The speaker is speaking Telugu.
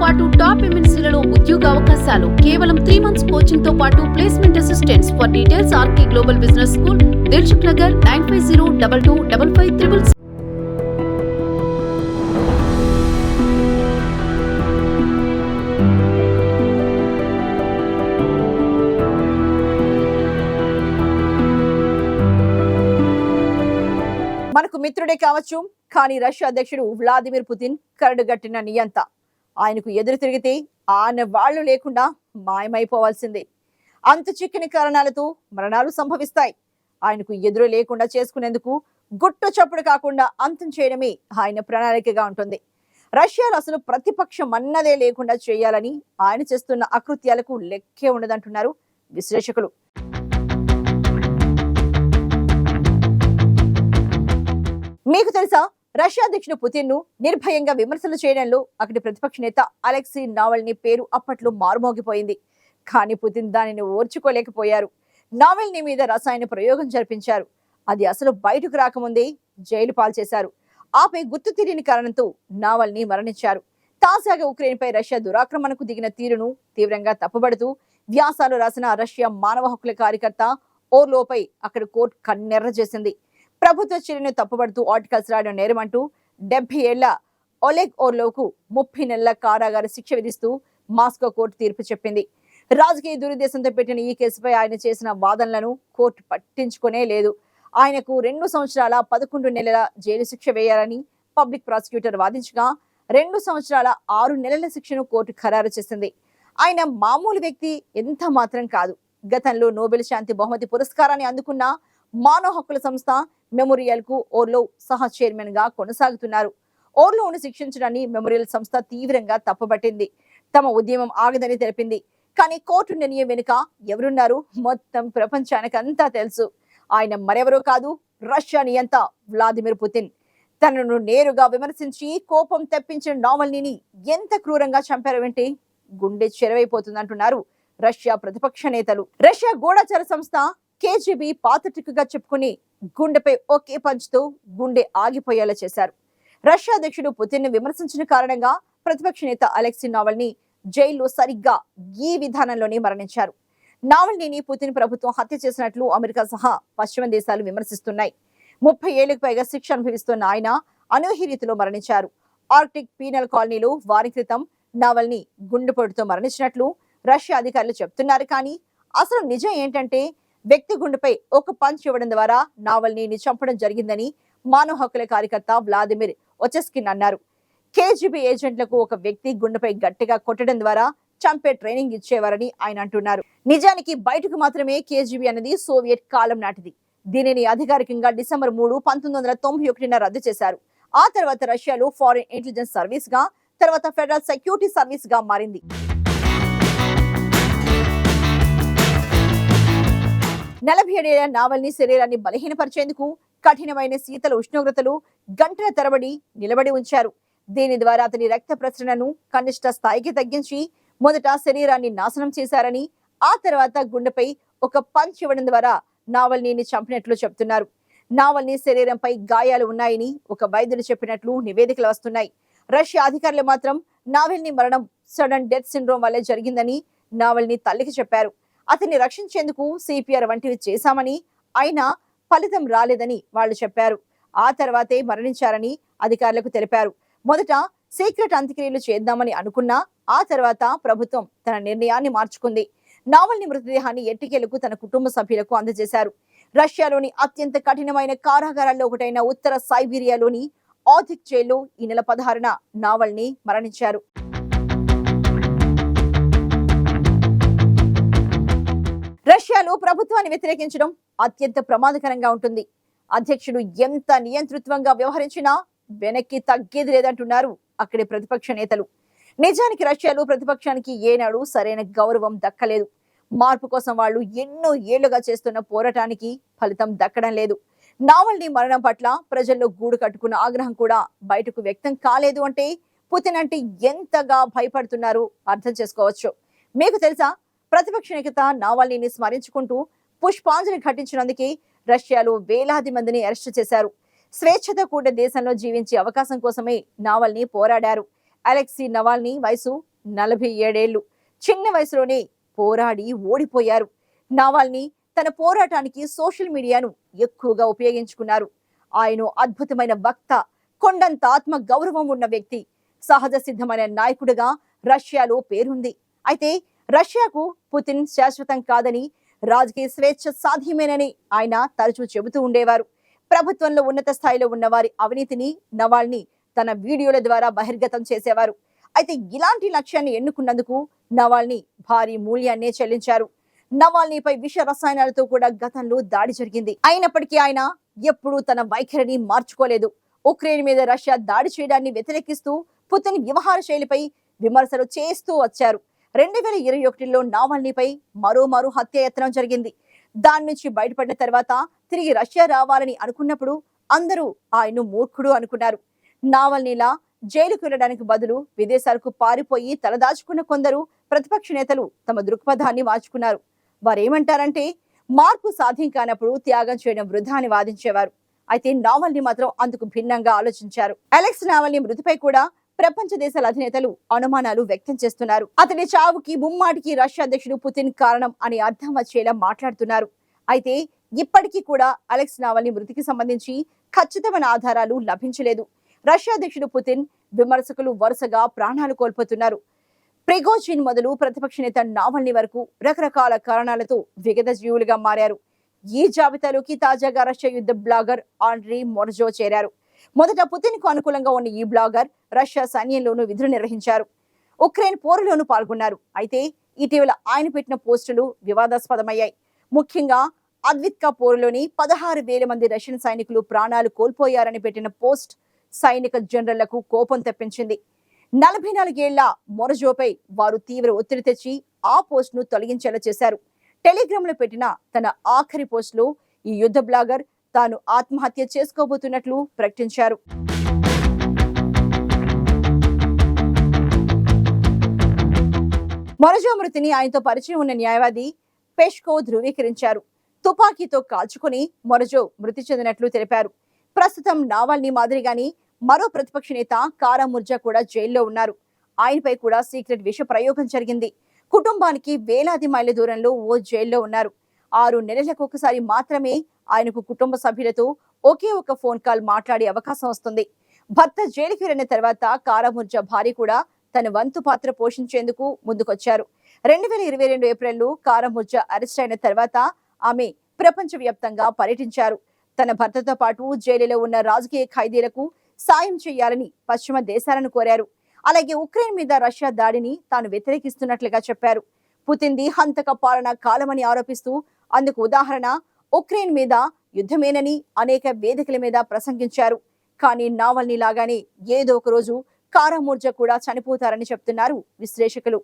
పాటు టాప్ ఎంఎన్సీలలో ఉద్యోగ అవకాశాలు కేవలం త్రీ మంత్స్ కోచింగ్తో పాటు placement assistance for details RK global business school Dilsukh Nagar nine five zero double two double five triple మనకు మిత్రుడే కావచ్చు కానీ రష్యా అధ్యక్షుడు వ్లాదిమిర్ పుతిన్ కరడుగట్టిన నియంత. ఆయనకు ఎదురు తిరిగితే ఆయన వాళ్ళు లేకుండా మాయమైపోవాల్సిందే. అంత చిక్కని కారణాలతో మరణాలు సంభవిస్తాయి. ఆయనకు ఎదురు లేకుండా చేసుకునేందుకు గుట్టు చప్పుడు కాకుండా అంతం చేయడమే ఆయన ప్రణాళికగా ఉంటుంది. రష్యాలో అసలు ప్రతిపక్షం అన్నదే లేకుండా చేయాలని ఆయన చేస్తున్న అకృత్యాలకు లెక్కే ఉండదంటున్నారు విశ్లేషకులు. మీకు తెలుసా? రష్యా అధ్యక్షుడు పుతిన్ను నిర్భయంగా విమర్శలు చేయడంలో అక్కడి ప్రతిపక్ష నేత అలెక్సీ నావల్ని పేరు అప్పట్లో మారుమోగిపోయింది. కానీ పుతిన్ దానిని ఓర్చుకోలేకపోయారు. నావెల్ని మీద రసాయన ప్రయోగం జరిపించారు. అది అసలు బయటకు రాకముందే జైలు పాల్చేశారు ఆపై గుర్తు తెలియని కారణంతో నావల్ని మరణించారు. తాజాగా ఉక్రెయిన్ పై రష్యా దురాక్రమణకు దిగిన తీరును తీవ్రంగా తప్పుబడుతూ వ్యాసాలు రాసిన రష్యా మానవ హక్కుల కార్యకర్త ఓర్లోపై అక్కడ కోర్టు కన్నెర్ర చేసింది. ప్రభుత్వ చర్యను తప్పుబడుతూ ఆర్టికల్స్ రాయడం నేరమంటూ డెబ్బై ఏళ్ళ ఒలెగ్ ఓర్లోకు ముప్పై నెలల కారాగార శిక్ష విధిస్తూ మాస్కో కోర్టు తీర్పు చెప్పింది. రాజకీయ దురుద్దేశంతో పెట్టిన ఈ కేసుపై ఆయన చేసిన వాదనలను కోర్టు పట్టించుకునే లేదు. ఆయనకు రెండు సంవత్సరాల పదకొండు నెలల జైలు శిక్ష వేయాలని పబ్లిక్ ప్రాసిక్యూటర్ వాదించగా రెండు సంవత్సరాల ఆరు నెలల శిక్షను కోర్టు ఖరారు చేసింది. ఆయన మామూలు వ్యక్తి ఎంత మాత్రం కాదు. గతంలో నోబెల్ శాంతి బహుమతి పురస్కారాన్ని అందుకున్న మానవ హక్కుల సంస్థ మెమోరియల్కు ఓర్లో సహ చైర్మన్గా కొనసాగుతున్నారు. ఓర్లోను శిక్షించడాన్ని మెమోరియల్ సంస్థ తీవ్రంగా తప్పుపట్టింది. తమ ఉద్యమం ఆగదని తెలిపింది. కానీ కోర్టు నిర్ణయం వెనుక ఎవరున్నారు? మొత్తం ప్రపంచానికంతా తెలుసు. ఆయన మరెవరో కాదు? రష్యా నియంత వ్లాదిమిర్ పుతిన్. తనను నేరుగా విమర్శించి కోపం తెప్పించిన నావల్నీని ఎంత క్రూరంగా చంపారంటే గుండె చెరవైపోతుందంటున్నారు రష్యా ప్రతిపక్ష నేతలు. రష్యా గూఢచార సంస్థ కేజీబీ పాత ట్రిక్గా చెప్పుకుని గుండెపై ఒకే పంచుతూ గుండె ఆగిపోయేలా చేశారు. రష్యా అధ్యక్షుడు పుతిన్ని విమర్శించిన కారణంగా ప్రతిపక్ష నేత అలెక్సీ నావల్ని జైల్లో సరిగ్గా ఈ విధానంలోనే మరణించారు. నావల్నీని పుతిన్ ప్రభుత్వం హత్య చేసినట్లు అమెరికా సహా పశ్చిమ దేశాలు విమర్శిస్తున్నాయి. ముప్పై ఏళ్ళకు పైగా శిక్ష అనుభవిస్తున్న ఆయన అనూహ్య రీతిలో మరణించారు. ఆర్టిక్ పీనల్ కాలనీలో వారి క్రితం నావల్ని గుండెపోటుతో మరణించినట్లు రష్యా అధికారులు చెప్తున్నారు. కానీ అసలు నిజం ఏంటంటే వ్యక్తి గుండెపై ఒక పంచ్ ఇవ్వడం ద్వారా నావల్నీని చంపడం జరిగిందని మానవ హక్కుల కార్యకర్త వ్లాదిమిర్ ఒచెస్కిన్ అన్నారు కేజీబీ ఏజెంట్లకు ఒక వ్యక్తి గుండెపై గట్టిగా కొట్టడం ద్వారా చంపే ట్రైనింగ్ ఇచ్చేవారని ఆయన అంటున్నారు. నిజానికి బయటకు మాత్రమే కేజీబీ అనేది సోవియట్ కాలం నాటిది. దీనిని అధికారికంగా డిసెంబర్ మూడు పంతొమ్మిది వందల తొంభై ఒకటిన రద్దు చేశారు. ఆ తర్వాత రష్యాలో ఫారిన్ ఇంటెలిజెన్స్ సర్వీస్గా తర్వాత ఫెడరల్ సెక్యూరిటీ సర్వీస్గా మారింది. నలభై ఏడేళ్ళ నావల్ని శరీరాన్ని బలహీనపరిచేందుకు కఠినమైన శీతల ఉష్ణోగ్రతలు గంటల తరబడి నిలబడి ఉంచారు. దీని ద్వారా అతని రక్త ప్రసరణను కనిష్ట స్థాయికి తగ్గించి మొదట శరీరాన్ని నాశనం చేశారని ఆ తర్వాత గుండెపై ఒక పంచ్ ఇవ్వడం ద్వారా నావల్నీని చంపినట్లు చెబుతున్నారు. నావల్ని శరీరంపై గాయాలు ఉన్నాయని ఒక వైద్యుడు చెప్పినట్లు నివేదికలు వస్తున్నాయి. రష్యా అధికారులు మాత్రం నావెల్ని మరణం సడన్ డెత్ సిండ్రోమ్ వల్లే జరిగిందని నావల్ని తల్లికి చెప్పారు. అతన్ని రక్షించేందుకు సిపిఆర్ వంటివి చేశామని అయినా ఫలితం రాలేదని వాళ్ళు చెప్పారు. ఆ తర్వాతే మరణించారని అధికారులకు తెలిపారు. మొదట సీక్రెట్ అంత్యక్రియలు చేద్దామని అనుకున్నా ఆ తర్వాత ప్రభుత్వం తన నిర్ణయాన్ని మార్చుకుంది. నావల్ని మృతదేహాన్ని ఎట్టికేలకు తన కుటుంబ సభ్యులకు అందజేశారు. రష్యాలోని అత్యంత కఠినమైన కారాగారాల్లో ఒకటైన ఉత్తర సైబీరియాలోని ఆథిక్ జైల్లో ఈ నెల పదహారున నావల్ని మరణించారు. రష్యాలో ప్రభుత్వాన్ని వ్యతిరేకించడం అత్యంత ప్రమాదకరంగా ఉంటుంది. అధ్యక్షుడు ఎంత నియంతృత్వంగా వ్యవహరించినా వెనక్కి తగ్గేది లేదంటున్నారు అక్కడి ప్రతిపక్ష నేతలు. నిజానికి రష్యాలో ప్రతిపక్షానికి ఏనాడు సరైన గౌరవం దక్కలేదు. మార్పు కోసం వాళ్ళు ఎన్నో ఏళ్ళుగా చేస్తున్న పోరాటానికి ఫలితం దక్కడం లేదు. నావల్ని మరణం పట్ల ప్రజల్లో గూడు కట్టుకున్న ఆగ్రహం కూడా బయటకు వ్యక్తం కాలేదు అంటే పుతిన్ అంటే ఎంతగా భయపడుతున్నారో అర్థం చేసుకోవచ్చు. మీకు తెలుసా? ప్రతిపక్ష నేత నావాల్నీని స్మరించుకుంటూ పుష్పాంజలి ఘటించినందుకే రష్యాలో వేలాది మందిని అరెస్టు చేశారు. స్వేచ్ఛతో కూడిన దేశంలో జీవించే అవకాశం కోసమే నావల్ని పోరాడారు. అలెక్సీ నవాల్ని వయసు నలభై ఏడేళ్ళు చిన్న వయసులోనే పోరాడి ఓడిపోయారు. నావాల్ని తన పోరాటానికి సోషల్ మీడియాను ఎక్కువగా ఉపయోగించుకున్నారు. ఆయన అద్భుతమైన వక్త కొండంత ఆత్మ గౌరవం ఉన్న వ్యక్తి సహజ సిద్ధమైన నాయకుడిగా రష్యాలో పేరుంది. అయితే రష్యాకు పుతిన్ శాశ్వతం కాదని రాజకీయ స్వేచ్ఛ సాధ్యమేనని ఆయన తరచూ చెబుతూ ఉండేవారు. ప్రభుత్వంలో ఉన్నత స్థాయిలో ఉన్న వారి అవినీతిని నవాల్ని తన వీడియోల ద్వారా బహిర్గతం చేసేవారు. అయితే ఇలాంటి లక్ష్యాన్ని ఎన్నుకున్నందుకు నవాల్ని భారీ మూల్యాన్నే చెల్లించారు. నవాల్నీపై విష రసాయనాలతో కూడా గతంలో దాడి జరిగింది. అయినప్పటికీ ఆయన ఎప్పుడూ తన వైఖరిని మార్చుకోలేదు. ఉక్రెయిన్ మీద రష్యా దాడి చేయడాన్ని వ్యతిరేకిస్తూ పుతిన్ వ్యవహార శైలిపై విమర్శలు చేస్తూ వచ్చారు. రెండు వేల ఇరవై ఒకటిలో నావల్నీపై మరో మరో హత్యాయత్నం జరిగింది. దాని నుంచి బయటపడిన తర్వాత తిరిగి రష్యా రావాలని అనుకున్నప్పుడు అందరూ ఆయన్ను మూర్ఖుడు అనుకున్నారు. నావల్నీలా జైలుకు వెళ్ళడానికి బదులు విదేశాలకు పారిపోయి తలదాచుకున్న కొందరు ప్రతిపక్ష నేతలు తమ దృక్పథాన్ని మార్చుకున్నారు. వారేమంటారంటే మార్పు సాధ్యం కానప్పుడు త్యాగం చేయడం వృధా అని వాదించేవారు. అయితే నావల్ని మాత్రం అందుకు భిన్నంగా ఆలోచించారు. అలెక్స్ నావల్ని మృతిపై కూడా ప్రపంచ దేశాల అధినేతలు అనుమానాలు వ్యక్తం చేస్తున్నారు. అతని చావుకి ముమ్మాటికి రష్యా అధ్యక్షుడు పుతిన్ కారణం అని అర్థం వచ్చేలా మాట్లాడుతున్నారు. అయితే ఇప్పటికీ కూడా అలెక్స్ నావల్ని మృతికి సంబంధించి ఖచ్చితమైన ఆధారాలు లభించలేదు. రష్యా అధ్యక్షుడు పుతిన్ విమర్శకులు వరుసగా ప్రాణాలు కోల్పోతున్నారు. ప్రిగోజిన్ మొదలు ప్రతిపక్ష నేత నావల్ని వరకు రకరకాల కారణాలతో విగతజీవులుగా మారారు. ఈ జాబితాలోకి తాజాగా రష్యా యుద్ధ బ్లాగర్ ఆండ్రీ మొర్జో చేరారు. మొదట పుతిన్కు అనుకూలంగా ఉన్న ఈ బ్లాగర్ రష్యా సైన్యంలోనూ విధులు నిర్వహించారు. ఉక్రెయిన్ పోరులోనూ పాల్గొన్నారు. అయితే ఇటీవల ఆయన పెట్టిన పోస్టులు వివాదాస్పదమయ్యాయి. ముఖ్యంగా అద్విత్కా పోరులోని పదహారు వేల మంది రష్యన్ సైనికులు ప్రాణాలు కోల్పోయారని పెట్టిన పోస్ట్ సైనిక జనరళ్ళకు కోపం తెప్పించింది. నలభై నాలుగేళ్ళ మొరజోపై వారు తీవ్ర ఒత్తిడి తెచ్చి ఆ పోస్ట్ను తొలగించేలా చేశారు. టెలిగ్రామ్లో పెట్టిన తన ఆఖరి పోస్ట్లో ఈ యుద్ధ బ్లాగర్ తాను ఆత్మహత్య చేసుకోబోతున్నట్లు ప్రకటించారు. మొరజో మృతిని ఆయనతో పరిచయం ఉన్న న్యాయవాది పెష్కో ధృవీకరించారు. తుపాకీతో కాల్చుకుని మొరజో మృతి చెందినట్లు తెలిపారు. ప్రస్తుతం నావల్ని మాదిరిగాని మరో ప్రతిపక్ష నేత కారా ముర్జా కూడా జైల్లో ఉన్నారు. ఆయనపై కూడా సీక్రెట్ విష ప్రయోగం జరిగింది. కుటుంబానికి వేలాది మైళ్ళ దూరంలో ఓ జైల్లో ఉన్నారు. ఆరు నెలలకు ఒకసారి మాత్రమే ఆయనకు కుటుంబ సభ్యులతో ఒకే ఒక ఫోన్ కాల్ మాట్లాడే అవకాశం వస్తుంది. భర్త జైలుకి వెళ్ళిన తర్వాత కారాముర్జా భార్య కూడా తన వంతు పాత్ర పోషించేందుకు ముందుకొచ్చారు. రెండు వేల ఇరవై రెండు ఏప్రిల్లో కారాముర్జా అరెస్ట్ అయిన తర్వాత ఆమె ప్రపంచవ్యాప్తంగా పర్యటించారు. తన భర్తతో పాటు జైలులో ఉన్న రాజకీయ ఖైదీలకు సాయం చేయాలని పశ్చిమ దేశాలను కోరారు. అలాగే ఉక్రెయిన్ మీద రష్యా దాడిని తాను వ్యతిరేకిస్తున్నట్లుగా చెప్పారు. పుతిన్ది హంతక పాలన కాలమని ఆరోపిస్తూ అందుకు ఉదాహరణ ఉక్రెయిన్ మీద యుద్ధమేనని అనేక వేదికల మీద ప్రసంగించారు. కానీ నావల్ని లాగానే ఏదో ఒక రోజు కారామూర్జ కూడా చనిపోతారని చెప్తున్నారు విశ్లేషకులు.